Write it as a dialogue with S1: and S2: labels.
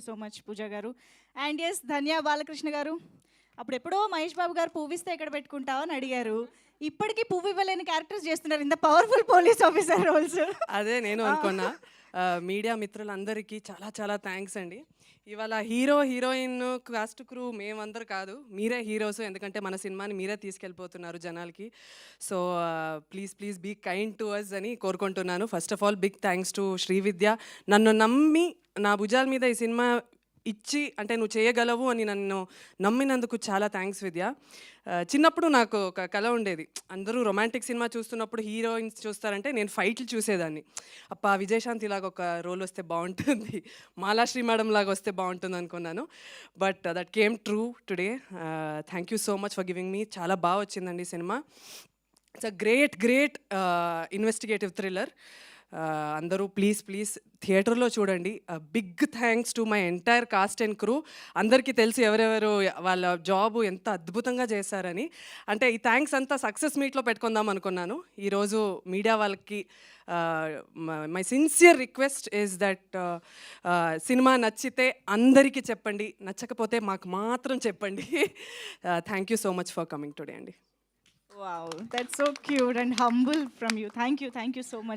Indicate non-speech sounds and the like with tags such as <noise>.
S1: So much పూజ గారు. And yes ధన్య బాలకృష్ణ గారు. అప్పుడు ఎప్పుడో మహేష్ బాబు గారు పువ్వు ఇస్తే ఎక్కడ పెట్టుకుంటావు అని అడిగారు. ఇప్పటికీ పువ్వు ఇవ్వలేని క్యారెక్టర్స్ చేస్తున్నారు. ఇంత పవర్ఫుల్ పోలీస్ ఆఫీసర్ రోల్స్
S2: అదే నేను అనుకున్నా. <laughs> మీడియా మిత్రులందరికీ చాలా చాలా థ్యాంక్స్ అండి. ఇవాళ హీరో హీరోయిన్ కాస్ట్ క్రూ మేమందరు కాదు మీరే హీరోస్. ఎందుకంటే మన సినిమాని మీరే తీసుకెళ్ళిపోతున్నారు జనాలకి. So please please be kind to us అని కోరుకుంటున్నాను. First of all big thanks to Srividya నన్ను నమ్మి నా భుజాల మీద ఈ సినిమా ఇచ్చి అంటే నువ్వు చేయగలవు అని నన్ను నమ్మినందుకు చాలా థ్యాంక్స్ విద్య. చిన్నప్పుడు నాకు ఒక కళ ఉండేది. అందరూ రొమాంటిక్ సినిమా చూస్తున్నప్పుడు హీరోయిన్స్ చూస్తారంటే నేను ఫైట్లు చూసేదాన్ని. అప్ప విజయశాంతి లాగా ఒక రోల్ వస్తే బాగుంటుంది. మాలాశ్రీ మేడం లాగా వస్తే బాగుంటుంది అనుకున్నాను. But that came true today. Thank you so much for giving me. చాలా బాగా వచ్చిందండి cinema. It's a great great investigative thriller అందరూ ప్లీజ్ ప్లీజ్ థియేటర్లో చూడండి. Big thanks to my entire cast and crew. అందరికీ తెలిసి ఎవరెవరు వాళ్ళ జాబ్ ఎంత అద్భుతంగా చేశారని. అంటే ఈ థ్యాంక్స్ అంతా సక్సెస్ మీట్లో పెట్టుకుందాం అనుకున్నాను. ఈరోజు మీడియా వాళ్ళకి my sincere request is that cinema నచ్చితే అందరికీ చెప్పండి. నచ్చకపోతే మాకు మాత్రం చెప్పండి. Thank you so much for coming today అండి.
S1: Wow that's so cute and humble from you thank you thank you so much